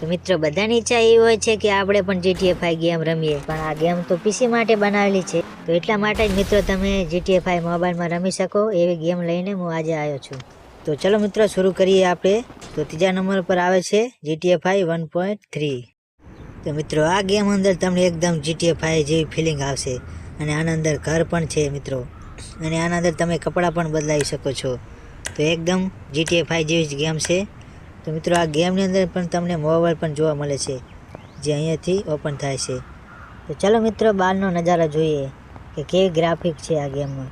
તો મિત્રો, બધાની ઈચ્છા એવી હોય છે કે આપણે પણ જીટીએ ફાઈ ગેમ રમીએ. પણ આ ગેમ તો પીસી માટે બનાવેલી છે. તો એટલા માટે જ મિત્રો, તમે જીટીએ ફાઈ મોબાઈલમાં રમી શકો. એવી ગેમ લઈને હું આજે આવ્યો છું. તો ચલો મિત્રો, શરૂ કરીએ આપણે. તો ત્રીજા નંબર પર આવે છે GTA five one point three તો મિત્રો, આ ગેમ અંદર તમને એકદમ જીટીએ ફાઈ જેવી ફિલિંગ આવશે. અને આના અંદર ઘર પણ છે મિત્રો. અને આના અંદર તમે કપડાં પણ બદલાવી શકો છો. તો એકદમ જીટીએ ફાઈ જેવી જ ગેમ છે. તો મિત્રો આ ગેમની અંદર પણ તમને મોબાઈલ પણ જોવા મળે છે જે અહીંયાથી ઓપન થાય છે. તો ચાલો મિત્રો બહારનો નજારો જોઈએ કે કેવી ગ્રાફિક છે આ ગેમમાં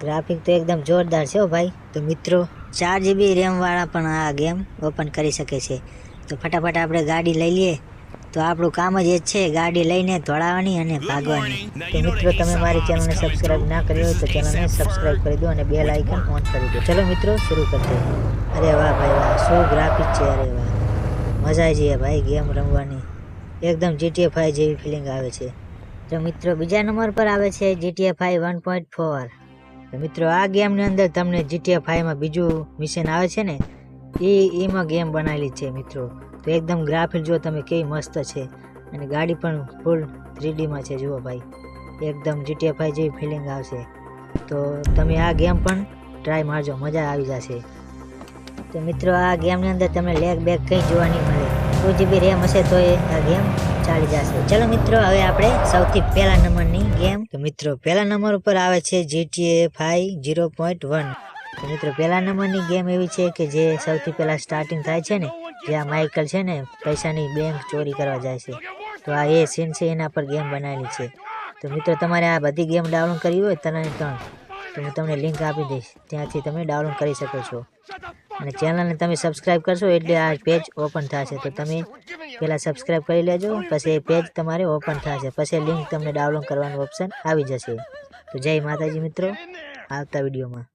ગ્રાફિક તો એકદમ જોરદાર છે હો ભાઈ. તો મિત્રો ચાર જીબી રેમવાળા પણ આ ગેમ ઓપન કરી શકે છે. તો ફટાફટ આપણે ગાડી લઈ લઈએ. તો આપણું કામ જ એ જ છે ગાડી લઈને ધોળાવાની અને ભાગવાની. તો મિત્રો તમે મારી ચેનલને સબસ્ક્રાઇબ ના કરી હોય તો ચેનલને સબસ્ક્રાઇબ કરી દો અને બેલ આઇકન ઓન કરી દો. ચલો મિત્રો શરૂ કરते અરે વાહ ભાઈ, વાહ, શું ગ્રાફિક છે અરે વાહ. મજા આવી જઈએ ભાઈ ગેમ રમવાની. એકદમ જીટીએ ફાઈવ જેવી ફિલિંગ આવે છે. તો મિત્રો, બીજા નંબર પર આવે છે GTA five one point four મિત્રો, આ ગેમની અંદર તમને જીટીએ ફાઈવમાં બીજું મિશન આવે છે ને, એ, એમાં ગેમ બનાવેલી છે મિત્રો. તો એકદમ ગ્રાફિક જો તમે કેવી મસ્ત છે. અને ગાડી પણ ફૂલ થ્રીડીમાં છે, જુઓ ભાઈ. એકદમ જીટીએ ફાઈવ જેવી ફિલિંગ આવશે. તો તમે આ ગેમ પણ ટ્રાય મારજો, મજા આવી જશે. તો મિત્રો, આ ગેમની અંદર તમને લેગ બેગ કંઈ જોવા નહીં મળે. ટુ જીબી રેમ હશે તો એ આ ગેમ ચાલી જશે. ચલો મિત્રો, હવે આપણે સૌથી પહેલા નંબરની ગેમ. તો મિત્રો, પહેલા નંબર ઉપર આવે છે GTA five zero point one મિત્રો, પહેલા નંબરની ગેમ એવી છે કે જે સૌથી પહેલા સ્ટાર્ટિંગ થાય છે ને જે આ માઇકલ છે ને પૈસાની બેંક ચોરી કરવા જાય છે. તો આ એ સીન છે, એના પર ગેમ બનાવેલી છે. તો મિત્રો, તમારે આ બધી ગેમ ડાઉનલોડ કરવી હોય ત્રણે ત્રણ તો હું તમને લિંક આપી દઈશ. ત્યાંથી તમે ડાઉનલોડ કરી શકો છો. અને ચેનલને તમે સબસ્ક્રાઈબ કરશો એટલે આ પેજ ઓપન થશે. તો તમે પહેલાં સબસ્ક્રાઈબ કરી લેજો પછી એ પેજ તમારે ઓપન થશે. પછી લિંક તમને ડાઉનલોડ કરવાનું ઓપ્શન આવી જશે. તો જય માતાજી મિત્રો. આવતા વિડીયોમાં.